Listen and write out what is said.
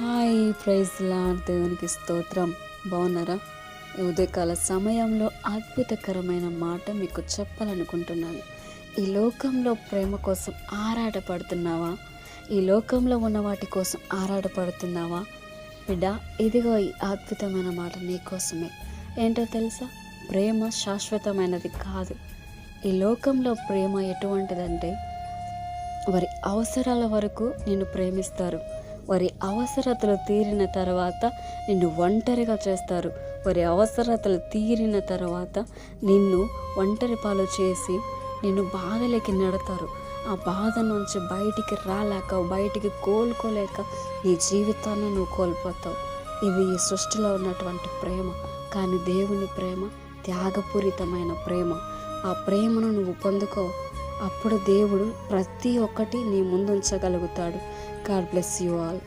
Hi praise lord దేవునికి స్తోత్రం. బాగున్నారా? ఈ ఉదయకాల సమయంలో అద్భుతకరమైన మాట మీకు చెప్పాలనుకుంటున్నాను. ఈ లోకంలో ప్రేమ కోసం ఆరాటపడుతున్నావా? ఈ లోకంలో ఉన్న వాటి కోసం ఆరాటపడుతున్నావా? బిడ్డ ఇదిగో ఈ అద్భుతమైన మాట నీకోసమే ఏంటో తెలుసా? ప్రేమ శాశ్వతమైనది కాదు. ఈ లోకంలో ప్రేమ ఎటువంటిదంటే వారి అవసరాల వరకు నిన్ను ప్రేమిస్తారు. వారి అవసరతలు తీరిన తర్వాత నిన్ను ఒంటరిగా చేస్తారు. వారి అవసరతలు తీరిన తర్వాత నిన్ను ఒంటరి పాలు చేసి నిన్ను బాధలోకి నెడతారు. ఆ బాధ నుంచి బయటికి రాలేక బయటికి కోలుకోలేక నీ జీవితాన్ని నువ్వు కోల్పోతావు. ఇది ఈ సృష్టిలో ఉన్నటువంటి ప్రేమ. కానీ దేవుని ప్రేమ త్యాగపూరితమైన ప్రేమ. ఆ ప్రేమను నువ్వు పొందుకో. అప్పుడు దేవుడు ప్రతి ఒక్కటి నీ ముందు ఉంచగలుగుతాడు. God bless you all